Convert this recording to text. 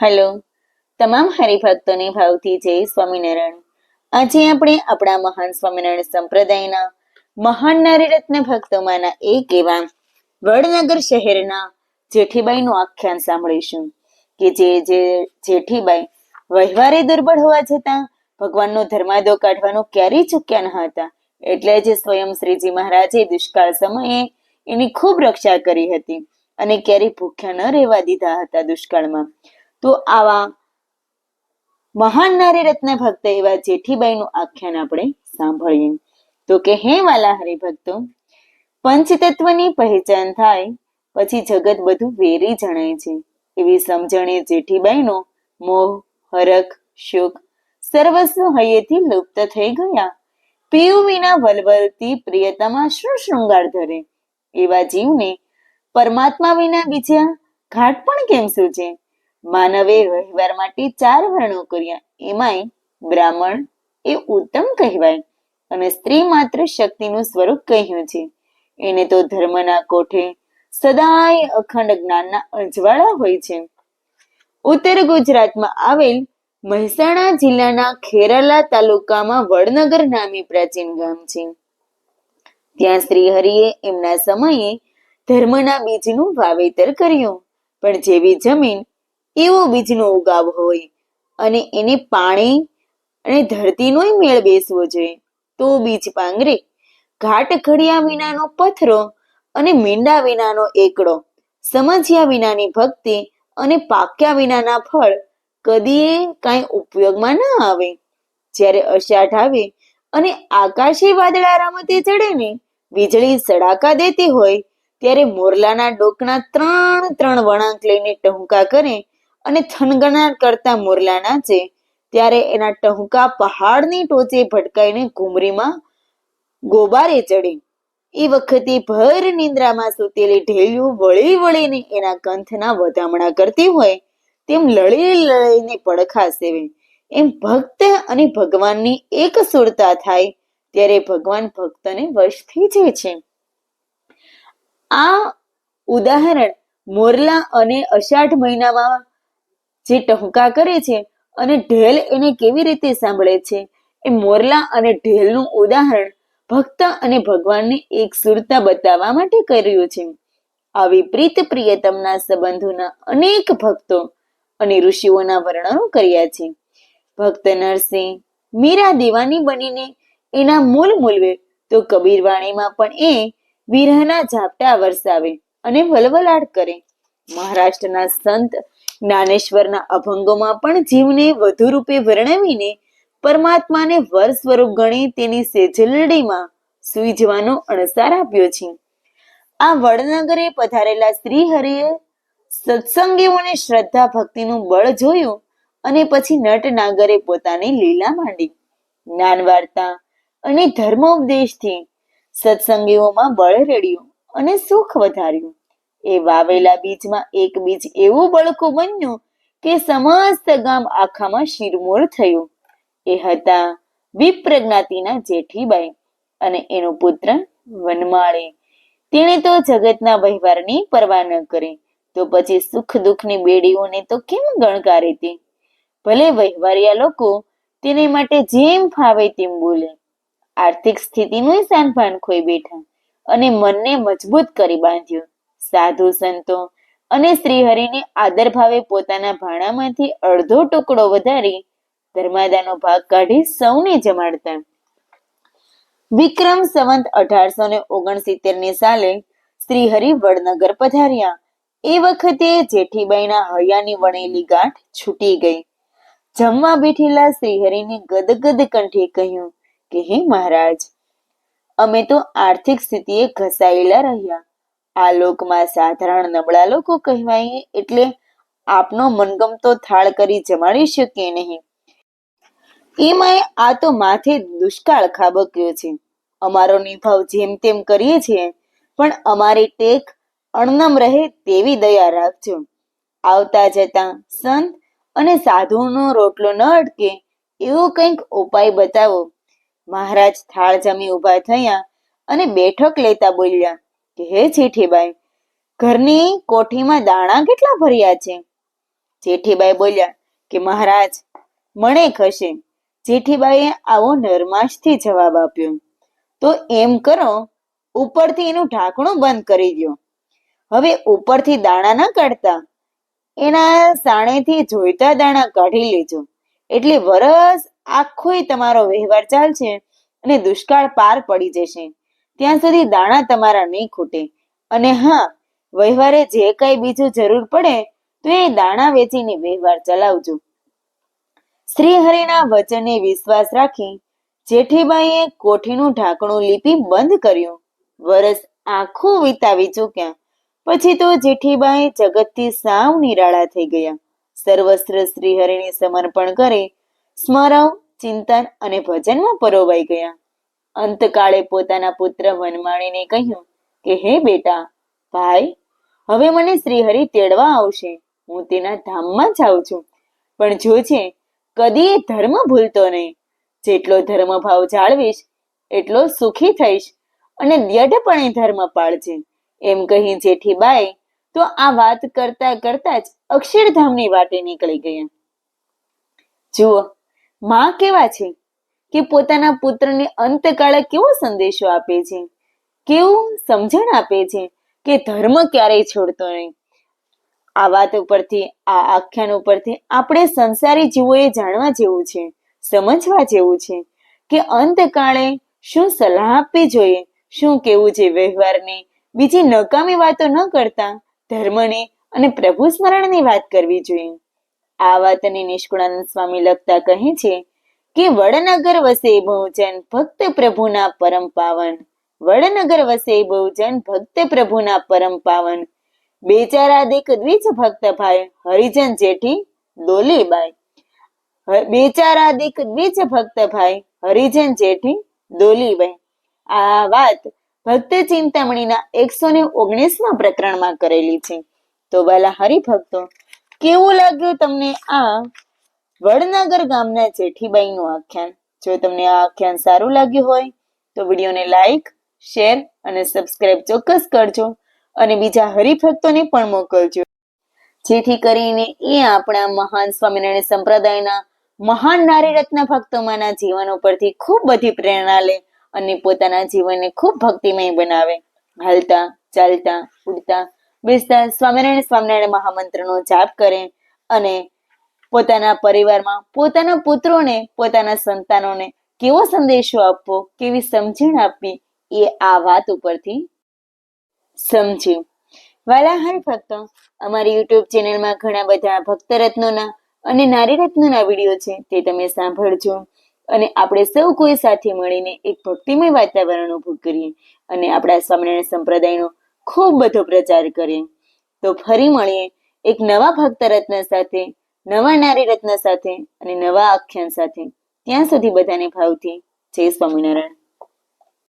Hello. તમામ હરિભક્તોને ભાવથી જય સ્વામિનારાયણ. આજે આપણે આપણા મહાન સ્વામિનારાયણ સંપ્રદાયના મહાન નારીરત્ન ભક્તોમાંના એક એવા વડનગર શહેરના જેઠીબાઈનું આખ્યાન સાંભળીશું કે જે જે જેઠીબાઈ વહેવારે દુર્બળ હોવા છતાં ભગવાનનો ધર્માદો કાઢવાનો ક્યારેય ચૂક્યા ન હતા. એટલે જ સ્વયં શ્રીજી મહારાજે દુષ્કાળ સમયે એની ખૂબ રક્ષા કરી હતી અને ક્યારેય ભૂખ્યા ન રહેવા દીધા હતા દુષ્કાળમાં. તો આવા મહાન નારી રત્ન ભક્ત એવા જેઠીબાઈનું આખ્યાન આપણે સાંભળીએ. તો કે, હે વાલા હરિભક્તો, પંચતત્વની પહેચાન થાય, પછી જગત બધું વેરી જણાય છે. એવી સમજણે જેઠીબાઈનો મોહ, હરખ, શુક સર્વસ્વ હૈયેથી લુપ્ત થઈ ગયા. પીવ વિના વલવલતી પ્રિયતામાં શું શૃંગાર ધરે. એવા જીવને પરમાત્મા વિના બીજા ઘાટ પણ કેમ સૂચે માનવે વ્યવહાર માટે ચાર વર્ણો કર્યા. એમાંય બ્રાહ્મણ એ ઉત્તમ કહેવાય અને સ્ત્રી માત્ર શક્તિનું સ્વરૂપ કહ્યું છે. એને તો ધર્મના કોઠે સદાય અખંડ જ્ઞાનના અજવાળા હોય છે. ઉત્તર ગુજરાતમાં આવેલ મહેસાણા જિલ્લાના ખેરાલા તાલુકામાં વડનગર નામે પ્રાચીન ગામ છે. ત્યાં શ્રી હરિએ એમના સમયે ધર્મના બીજનું વાવેતર કર્યું. પણ જેવી જમીન એવો બીજનો ઉગાવ હોય. અને એને પાણી અને ધરતીનોય મેળ બેસવો જોઈએ. તો બીજ પાંગરે. ઘાટ ઘડિયા વિનાનો પથરો અને મીંડા વિનાનો એકડો. સમજ્યા વિનાની ભક્તિ અને પાક્યા વિનાના ફળ કદીએ કાંઈ ઉપયોગમાં ન આવે. જ્યારે અષાઢ આવે અને આકાશી વાદળા રમતે ચડે ને, વીજળી સડાકા દેતી હોય, ત્યારે મોરલાના ડોકના ત્રણ ત્રણ વળાંક લઈને ટહુકા કરે અને થનગનાટ કરતા મોરલા નાચે ત્યારે એના ટહુકા પહાડની ટોચે ભટકાઈને ઘુમરીમાં ગોબારે ચડે. એ વખતે ભર નિંદ્રામાં સૂતેલી ઢેલિયું વળી વળીને એના કંથના વધામણા કરતી હોય, તેમ લળી લળીને પડખા સેવે. એમ ભક્ત અને ભગવાનની એક સુરતા થાય, ત્યારે ભગવાન ભક્તને વશ થઈ જાય છે. આ ઉદાહરણ મોરલા અને અષાઢ મહિનામાં જે ટહુકા કરે છે અને ઢેલ એને કેવી રીતે સાંભળે છે? એ મોરલા અને ઢેલનું ઉદાહરણ ભક્ત અને ભગવાનની એક સુરતા બતાવવા માટે કર્યું છે. આવી પ્રીત પ્રિયતમના સંબંધોના અનેક ભક્તો અને ઋષિઓના વર્ણનો કર્યા છે. ભક્ત નરસિંહ, મીરા દેવાની બનીને એના મૂળ મૂલવે તો કબીર વાણીમાં પણ એ વિરહના ઝાપટા વરસાવે અને વલવલાટ કરે. મહારાષ્ટ્રના સંત જ્ઞાનેશ્વરના અભંગોમાં પણ જીવને વધુ રૂપે વર્ણવીને પરમાત્માને વર સ્વરૂપ ગણી તેની સેજલડીમાં સુઈ જવાનો અણસાર આપ્યો છે. આ વડનગરે પધારેલા શ્રી હરિએ સત્સંગીઓને શ્રદ્ધા ભક્તિનું બળ જોયું અને પછી નટનાગરે પોતાની લીલા માંડી. જ્ઞાન વાર્તા અને ધર્મોપદેશથી સત્સંગીઓમાં બળ રેડ્યું અને સુખ વધાર્યું. એ વાવેલા બીજમાં એક બીજ એવું બળકું બન્યું કે સમસ્ત ગામ આખામાં શિરમોર થયું. એ હતા વિપ્ર જેઠીબાઈ અને એનો પુત્ર વનમાળી. તેણે તો જગતના વહેવારની પરવા ન કરી. તો પછી સુખ દુઃખની બેડીઓને તો કેમ ગણકારી હતી? ભલે વહેવારિયા લોકો તેને માટે જેમ ફાવે તેમ બોલે. આર્થિક સ્થિતિનું સાનભાન ખોઈ બેઠા અને મનને મજબૂત કરી બાંધ્યું. સાધુ સંતો અને શ્રીહરિને આદર ભાવે પોતાના ભાણામાંથી અડધો ટુકડો વધારી ધર્માદાનો ભાગ કાઢી સૌને જમાડતા. વિક્રમ સંવંત અઢારસો ને ઓગણસિત્તેરની સાલે શ્રીહરિ વડનગર પધાર્યા. એ વખતે જેઠીબાઈના હૈયાની વણેલી ગાંઠ છૂટી ગઈ. જમવા બેઠેલા શ્રીહરિને ગદગદ કંઠે કહ્યું કે, હે મહારાજ, અમે તો આર્થિક સ્થિતિએ ઘસાયેલા રહ્યા. આ લોકમાં સાધારણ નબળા લોકો કહેવાય એટલે આપનો મનગમતો થાળ કરી જમાડી શકીએ નહીં. એમાંય આ તો માથે દુષ્કાળ ખાબક્યો છે. અમારો નિભાવ જેમ તેમ કરીએ છીએ, પણ અમારી ટેક અણનમ રહે તેવી દયા રાખજો. આવતા જતા સંત અને સાધુનો રોટલો ન અટકે એવો કંઈક ઉપાય બતાવો. મહારાજ થાળ જમી ઊભા થયા અને બેઠક લેતા બોલ્યા કે, હે જેઠીબાઈ, ઘરની કોઠીમાં દાણા કેટલા ભર્યા છે? જેઠીબાઈ બોલ્યા કે, મહારાજ, મણે ખસે જેઠીબાઈએ આવો નરમાશથી જવાબ આપ્યો, તો એમ કરો, ઉપરથી એનું ઢાંકણું બંધ કરી દો હવે ઉપરથી દાણા ના કાઢતા. એના સાણેથી જોઈતા દાણા કાઢી લેજો. એટલે વરસ આખોય તમારો વ્યવહાર ચાલશે અને દુષ્કાળ પાર પડી જશે. ત્યાં સુધી દાણા તમારા નહીં ખૂટે. અને હા, વ્યવહારે જે કઈ બીજું જરૂર પડે, તો એ દાણા વેચીને વ્યવહાર ચલાવજો. શ્રી હરિના વચને વિશ્વાસ રાખી જેઠીબાઈએ કોઠીનું ઢાંકણું લીપી બંધ કર્યું. વરસ આખું વિતાવી ચૂક્યા. પછી તો જેઠીબાઈ જગતથી સાવ નિરાળા થઈ ગયા. સર્વસ્ત્ર શ્રી હરિને સમર્પણ કરી સ્મરવ ચિંતન અને ભજનમાં પરોવાઈ ગયા. અંતકાળે પોતાના પુત્ર વનમાળીને કહ્યું કે, હે બેટા, ભાઈ, હવે મને શ્રીહરિ તેડવા આવશે. હું તેના ધામમાં જાઉં છું. પણ જોજે કદી એ ધર્મ ભૂલતો નહીં. જેટલો ધર્મ ભાવ જાળવીશ, એટલો સુખી થઈશ અને દ્યઢપણે ધર્મ પાળજે. એમ કહી જેઠીબાઈ, તો આ વાત કરતા કરતા જ અક્ષરધામની વાટે નીકળી ગયા. જુઓ, માં કેવા છે? કે પોતાના પુત્રને અંતકાળે કેવો સંદેશો આપે છે? કેવું સમજણ આપે છે કે ધર્મ ક્યારેય છોડતો નહીં? આ વાત ઉપરથી, આ આખ્યાન ઉપરથી આપણે સંસારી જીવોએ જાણવા જેવું છે, સમજવા જેવું છે કે અંતકાળે શું સલાહ આપવી જોઈએ, શું કેવું છે વ્યવહારની? બીજી નકામી વાતો ન કરતા ધર્મની અને પ્રભુ સ્મરણની વાત કરવી જોઈએ. આ વાતને નિષ્કુળાનંદ સ્વામી લખતા કહે છે કે વડનગર વસે બહુજન ભક્ત પ્રભુના પરમ પાવન. વડનગર વસે બહુજન ભક્ત પ્રભુના પરમ પાવન. બેચારા દેખ દ્વિજ ભક્ત ભાઈ, હરિજન જેઠી, દોલીબાઈ. બેચારા દીક દ્વિજ ભક્ત ભાઈ, હરિજન જેઠી, દોલીબાઈ. આ વાત ભક્ત ચિંતામણીના એકસો ને ઓગણીસમાં પ્રકરણમાં કરેલી છે. તો વાલા હરિભક્તો, કેવું લાગ્યું તમને આ વડનગર ગામના જેઠીબાઈનું આખ્યાન. જો તમને આ આખ્યાન સારું લાગ્યું હોય, તો વિડીયોને લાઈક, શેર અને સબસ્ક્રાઇબ ચોક્કસ કરજો અને બીજા હરિભક્તોને પણ મોકલજો. જેથી કરીને એ આપણા મહાન સ્વામિનારાયણ સંપ્રદાયના મહાન નારી રત્ન ભક્તોમાંના જીવનો પરથી ખૂબ બધી પ્રેરણા લે અને પોતાના જીવનને ખૂબ ભક્તિમય બનાવે. હાલતા, ચાલતા, ઉડતા, બેસતા સ્વામિનારાયણ સ્વામિનારાયણ મહામંત્રનો જાપ કરે અને પોતાના પરિવારમાં પોતાના પુત્રોને, પોતાના સંતાનોને કેવો સંદેશો આપવો, કેવી સમજણ આપવી, એ આ વાત ઉપરથી સમજ્યું. વાલા હર ભક્તો અમારી યુટ્યુબ ચેનલમાં ઘણા બધા ભક્ત રત્નોના અને નારી રત્નોના વીડિયો છે તે તમે સાંભળજો. અને આપણે સૌ કોઈ સાથે મળીને એક ભક્તિમય વાતાવરણ ઊભું કરીએ અને આપણા સ્વામિનારાયણ સંપ્રદાયનો ખૂબ બધો પ્રચાર કરીએ. તો ફરી મળીએ એક નવા ભક્ત રત્ન સાથે નવા નારી રત્ન સાથે અને નવા આખ્યાન સાથે. ત્યાં સુધી બધાને ભાવથી જય સ્વામિનારાયણ.